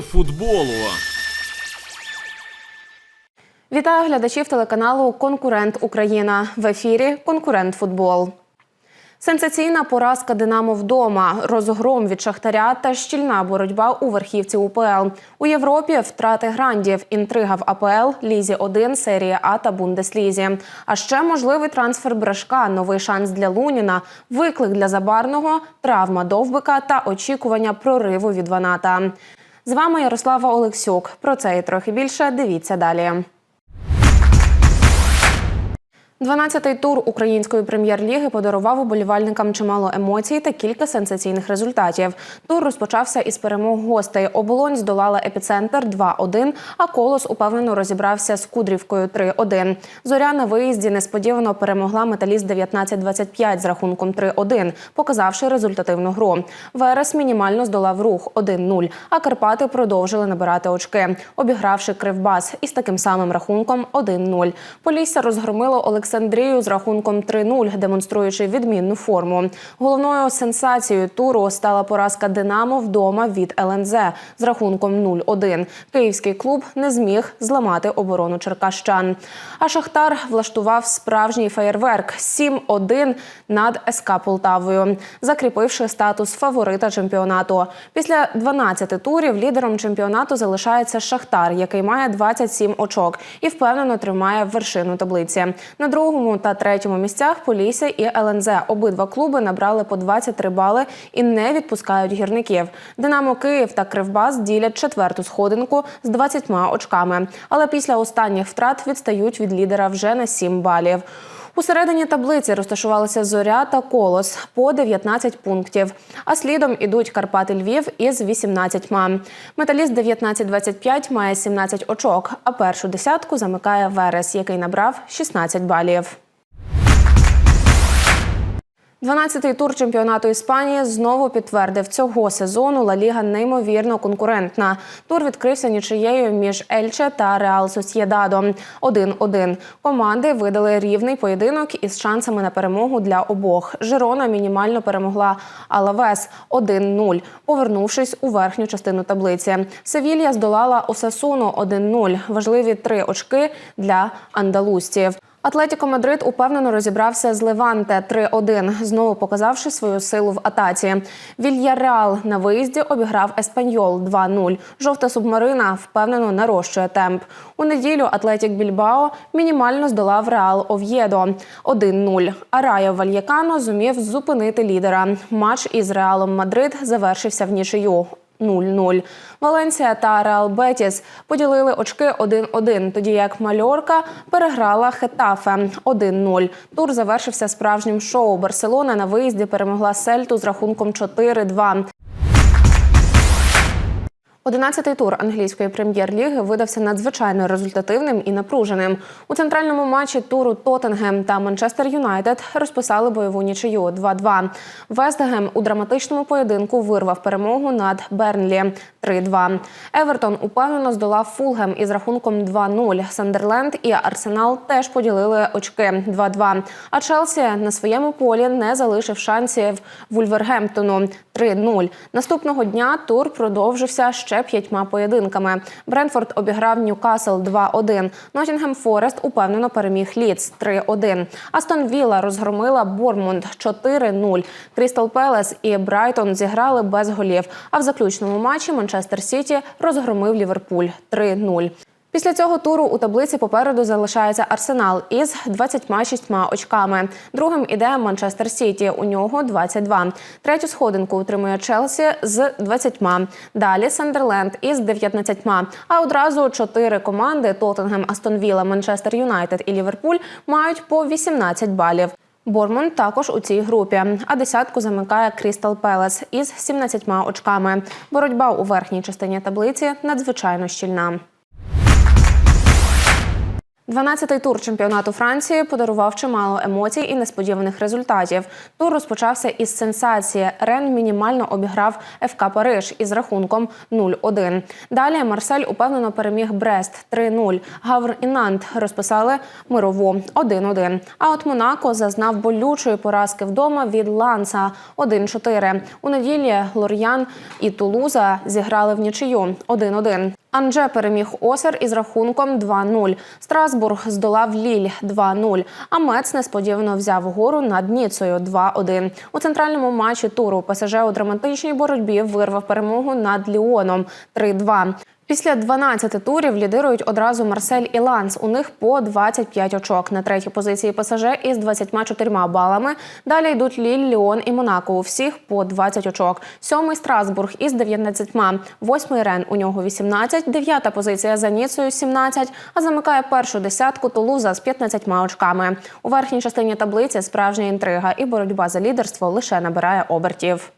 Футболу. Вітаю глядачів телеканалу Конкурент Україна в ефірі Конкурент Футбол. Сенсаційна поразка Динамо вдома, розгром від Шахтаря та щільна боротьба у верхівці УПЛ. У Європі втрати грандів, інтрига в АПЛ, Лізі 1, серія А та Бундеслізі. А ще можливий трансфер Брешка, новий шанс для Луніна, виклик для Забарного, травма Довбика та очікування прориву від Ваната. З вами Ярослава Олексюк. Про це і трохи більше дивіться далі. 12-й тур української прем'єр-ліги подарував уболівальникам чимало емоцій та кілька сенсаційних результатів. Тур розпочався із перемог гостей. Оболонь здолала епіцентр 2-1, а колос упевнено розібрався з Кудрівкою 3-1. Зоря на виїзді несподівано перемогла металіст 19-25 з рахунком 3-1, показавши результативну гру. Верес мінімально здолав рух 1-0, а Карпати продовжили набирати очки, обігравши Кривбас із таким самим рахунком 1-0. Полісся розгромило Олександрію з рахунком 3-0, демонструючи відмінну форму. Головною сенсацією туру стала поразка Динамо вдома від ЛНЗ з рахунком 0-1. Київський клуб не зміг зламати оборону черкащан. А Шахтар влаштував справжній феєрверк 7-1 над СК Полтавою, закріпивши статус фаворита чемпіонату. Після 12 турів лідером чемпіонату залишається Шахтар, який має 27 очок і впевнено тримає вершину таблиці. На другому та третьому місцях Полісся і ЛНЗ. Обидва клуби набрали по 23 бали і не відпускають гірників. Динамо Київ та Кривбас ділять четверту сходинку з 20 очками. Але після останніх втрат відстають від лідера вже на 7 балів. У середині таблиці розташувалися Зоря та Колос по 19 пунктів. А слідом ідуть Карпати Львів із 18. Металіст 19-25 має 17 очок, а першу десятку замикає Верес, який набрав 16 балів. 12-й тур чемпіонату Іспанії знову підтвердив цього сезону Ла Ліга неймовірно конкурентна. Тур відкрився нічиєю між Ельче та Реал Сосєдадо. 1-1. Команди видали рівний поєдинок із шансами на перемогу для обох. Жирона мінімально перемогла Алавес 1-0, повернувшись у верхню частину таблиці. Севілья здолала Осасуну 1-0. Важливі три очки для андалустів. Атлетіко Мадрид упевнено розібрався з Леванте 3-1, знову показавши свою силу в атаці. Вільяреал на виїзді обіграв Еспаньол 2-0. Жовта субмарина впевнено нарощує темп. У неділю Атлетік Більбао мінімально здолав Реал Ов'єдо 1-0. А Райо Вальякано зумів зупинити лідера. Матч із Реалом Мадрид завершився в нічию. 0-0. Валенсія та Реал Бетіс поділили очки 1-1, тоді як Мальорка переграла Хетафе 1-0. Тур завершився справжнім шоу. Барселона на виїзді перемогла Сельту з рахунком 4-2. Одинадцятий тур англійської прем'єр-ліги видався надзвичайно результативним і напруженим. У центральному матчі туру Тоттенгем та Манчестер Юнайтед розписали бойову нічию 2-2. Вестгем у драматичному поєдинку вирвав перемогу над Бернлі 3-2. Евертон упевнено здолав Фулгем із рахунком 2-0. Сандерленд і Арсенал теж поділили очки 2-2. А Челсі на своєму полі не залишив шансів Вульвергемптону 3-0. Наступного дня тур продовжився ще п'ятьма поєдинками. Бренфорд обіграв Ньюкасл 2-1. Нотінгем Форест упевнено переміг Ліц 3-1. Астон Вілла розгромила Бормунд 4-0. Крістал Пелес і Брайтон зіграли без голів. А в заключному матчі Манчестер Сіті розгромив Ліверпуль 3-0. Після цього туру у таблиці попереду залишається Арсенал із 26 очками. Другим іде Манчестер Сіті. У нього 22. Третю сходинку утримує Челсі з 20. Далі Сандерленд із 19. А одразу чотири команди Тоттенгем, Астон Вілла, Манчестер Юнайтед і Ліверпуль мають по 18 балів. Бормон також у цій групі, а десятку замикає Крістал Пелес із 17 очками. Боротьба у верхній частині таблиці надзвичайно щільна. 12-й тур чемпіонату Франції подарував чимало емоцій і несподіваних результатів. Тур розпочався із сенсації. Рен мінімально обіграв ФК Париж із рахунком 0-1. Далі Марсель упевнено переміг Брест 3-0. Гавр і Нант розписали мирову 1-1. А от Монако зазнав болючої поразки вдома від Ланса 1-4. У неділі Лор'ян і Тулуза зіграли в нічию 1-1. Анже переміг Осер із рахунком 2-0. Страсбург здолав Ліль 2-0. А Мец несподівано взяв гору над Ніцею 2-1. У центральному матчі туру ПСЖ у драматичній боротьбі вирвав перемогу над Ліоном 3-2. Після 12 турів лідирують одразу Марсель і Ланс. У них по 25 очок. На третій позиції ПСЖ із 24 балами. Далі йдуть Ліль, Ліон і Монако. У всіх по 20 очок. Сьомий Страсбург із 19. Восьмий Рен у нього 18. Дев'ята позиція за Ніцею 17. А замикає першу десятку Тулуза з 15 очками. У верхній частині таблиці справжня інтрига і боротьба за лідерство лише набирає обертів.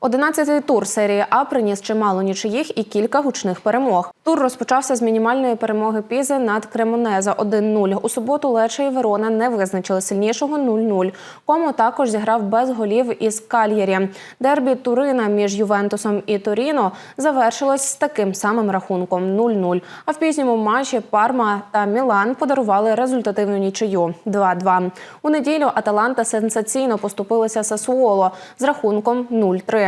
Одинадцятий тур серії А приніс чимало нічиїх і кілька гучних перемог. Тур розпочався з мінімальної перемоги Пізи над Кремонеза 1-0. У суботу Лече і Верона не визначили сильнішого 0-0. Комо також зіграв без голів із Кальєрі. Дербі Турина між Ювентусом і Торіно завершилось з таким самим рахунком 0-0. А в пізньому матчі Парма та Мілан подарували результативну нічию 2-2. У неділю Аталанта сенсаційно поступилися Сасуоло з рахунком 0-3.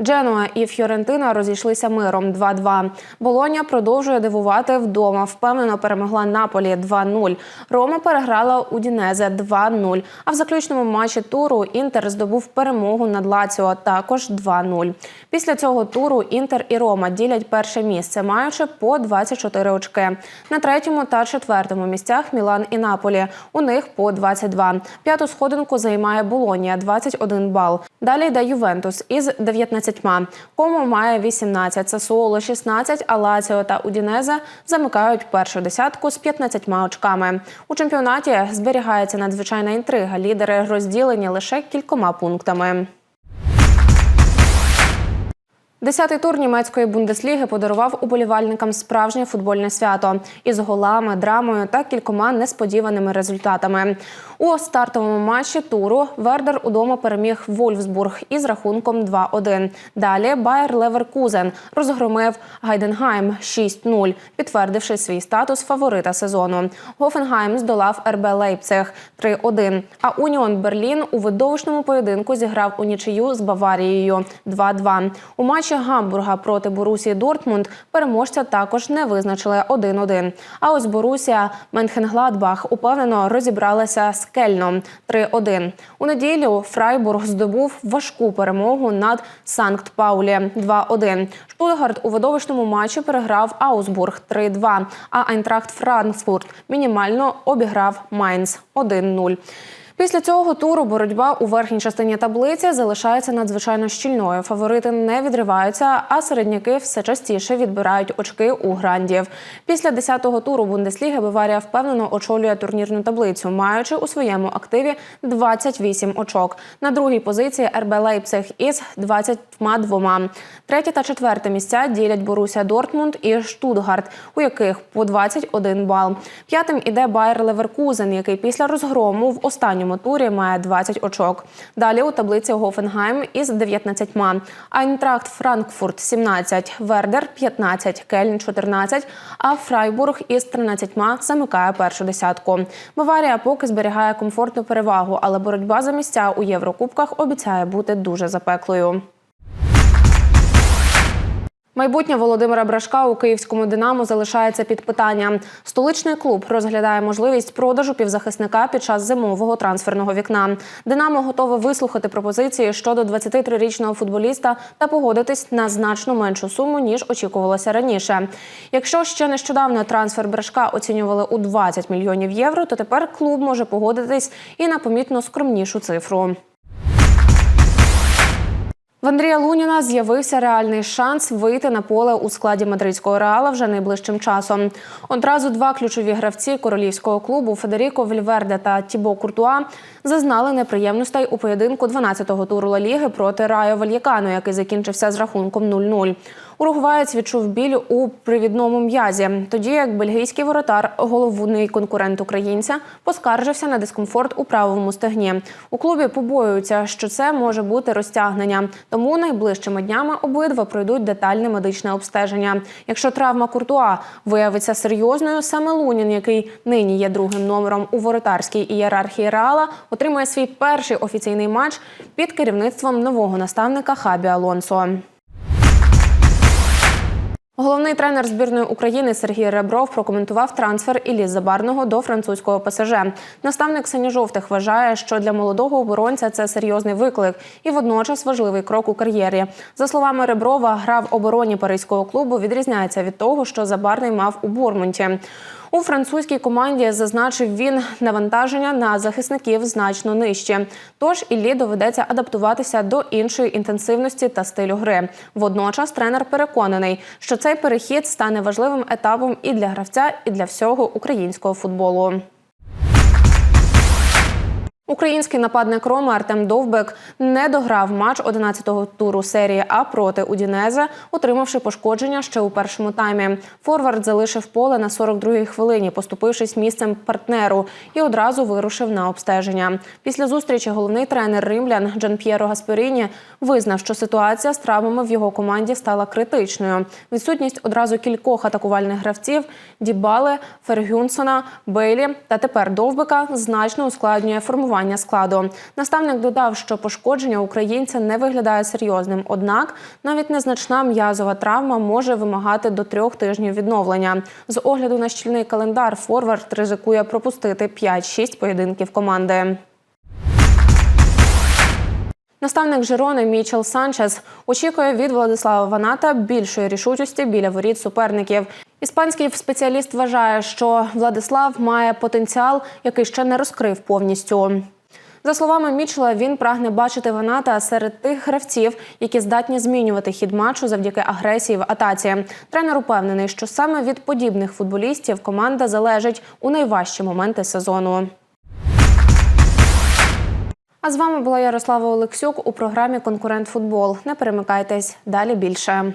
Дженуа і Фьорентина розійшлися миром 2-2. Болоня продовжує дивувати вдома. Впевнено перемогла Наполі 2-0. Рома переграла Удінезе 2-0. А в заключному матчі туру Інтер здобув перемогу над Лаціо також 2-0. Після цього туру Інтер і Рома ділять перше місце, маючи по 24 очки. На третьому та четвертому місцях Мілан і Наполі. У них по 22. П'яту сходинку займає Болонія 21 бал. Далі йде Ювентус із 19. Комо має 18, Сасуоло 16, а Лаціо та Удінеза замикають першу десятку з 15 очками. У чемпіонаті зберігається надзвичайна інтрига. Лідери розділені лише кількома пунктами. Десятий тур німецької бундесліги подарував уболівальникам справжнє футбольне свято із голами, драмою та кількома несподіваними результатами. У стартовому матчі туру Вердер удома переміг Вольфсбург із рахунком 2-1. Далі Байер Леверкузен розгромив Гайденгайм 6-0, підтвердивши свій статус фаворита сезону. Гофенгайм здолав РБ Лейпциг 3-1. А Уніон Берлін у видовищному поєдинку зіграв у нічию з Баварією 2-2. У матчі Гамбурга проти Борусії Дортмунд переможця також не визначили 1-1. А ось Борусія Менхенгладбах упевнено розібралася з Кельном 3-1. У неділю Фрайбург здобув важку перемогу над Санкт Паулі 2-1. Штутгарт у видовищному матчі переграв Аусбург 3-2, а Айнтрахт Франкфурт мінімально обіграв Майнц 1-0. Після цього туру боротьба у верхній частині таблиці залишається надзвичайно щільною. Фаворити не відриваються, а середняки все частіше відбирають очки у грандів. Після 10-го туру Бундесліги Баварія впевнено очолює турнірну таблицю, маючи у своєму активі 28 очок. На другій позиції РБ Лейпциг із 22. Третє та четверте місця ділять Боруся Дортмунд і Штутгарт, у яких по 21 бал. П'ятим іде Байер Леверкузен, який після розгрому в останньому турі має 20 очок. Далі у таблиці Гофенгайм із 19. Айнтракт Франкфурт 17, Вердер 15, Кельн 14, а Фрайбург із 13 замикає першу десятку. Баварія поки зберігає комфортну перевагу, але боротьба за місця у Єврокубках обіцяє бути дуже запеклою. Майбутнє Володимира Брашка у київському Динамо залишається під питанням. Столичний клуб розглядає можливість продажу півзахисника під час зимового трансферного вікна. Динамо готове вислухати пропозиції щодо 23-річного футболіста та погодитись на значно меншу суму ніж очікувалося раніше. Якщо ще нещодавно трансфер Брашка оцінювали у 20 мільйонів євро, то тепер клуб може погодитись і на помітно скромнішу цифру. В Андрія Луніна з'явився реальний шанс вийти на поле у складі мадридського реала вже найближчим часом. Одразу два ключові гравці королівського клубу Федеріко Вільверде та Тібо Куртуа зазнали неприємностей у поєдинку 12-го туру Ла Ліги проти Райо Вальякано, який закінчився з рахунком 0-0. Уругваєць відчув біль у привідному м'язі, тоді як бельгійський воротар, головний конкурент українця, поскаржився на дискомфорт у правому стегні. У клубі побоюються, що це може бути розтягнення. Тому найближчими днями обидва пройдуть детальне медичне обстеження. Якщо травма Куртуа виявиться серйозною, саме Лунін, який нині є другим номером у воротарській ієрархії Реала, отримає свій перший офіційний матч під керівництвом нового наставника Хабі Алонсо. Головний тренер збірної України Сергій Ребров прокоментував трансфер Іллі Забарного до французького ПСЖ. Наставник синьо-жовтих вважає, що для молодого оборонця це серйозний виклик і водночас важливий крок у кар'єрі. За словами Реброва, гра в обороні паризького клубу відрізняється від того, що Забарний мав у Бормунті. У французькій команді зазначив він навантаження на захисників значно нижче. Тож Іллі доведеться адаптуватися до іншої інтенсивності та стилю гри. Водночас тренер переконаний, що цей перехід стане важливим етапом і для гравця, і для всього українського футболу. Український нападник Роми Артем Довбек не дограв матч 11-го туру серії А проти Удінезе, отримавши пошкодження ще у першому таймі. Форвард залишив поле на 42-й хвилині, поступившись місцем партнеру, і одразу вирушив на обстеження. Після зустрічі головний тренер римлян Джан П'єро Гасперіні визнав, що ситуація з травмами в його команді стала критичною. Відсутність одразу кількох атакувальних гравців Дібали, Фергюнсона, Бейлі та тепер Довбика значно ускладнює формування складу. Наставник додав, що пошкодження українця не виглядає серйозним. Однак навіть незначна м'язова травма може вимагати до трьох тижнів відновлення. З огляду на щільний календар Форвард ризикує пропустити 5-6 поєдинків команди. Наставник Жирони Мічел Санчес очікує від Владислава Ваната більшої рішучості біля воріт суперників. Іспанський спеціаліст вважає, що Владислав має потенціал, який ще не розкрив повністю. За словами Мічела, він прагне бачити Ваната серед тих гравців, які здатні змінювати хід матчу завдяки агресії в атаці. Тренер упевнений, що саме від подібних футболістів команда залежить у найважчі моменти сезону. А з вами була Ярослава Олексюк у програмі Конкурент Футбол. Не перемикайтесь далі більше.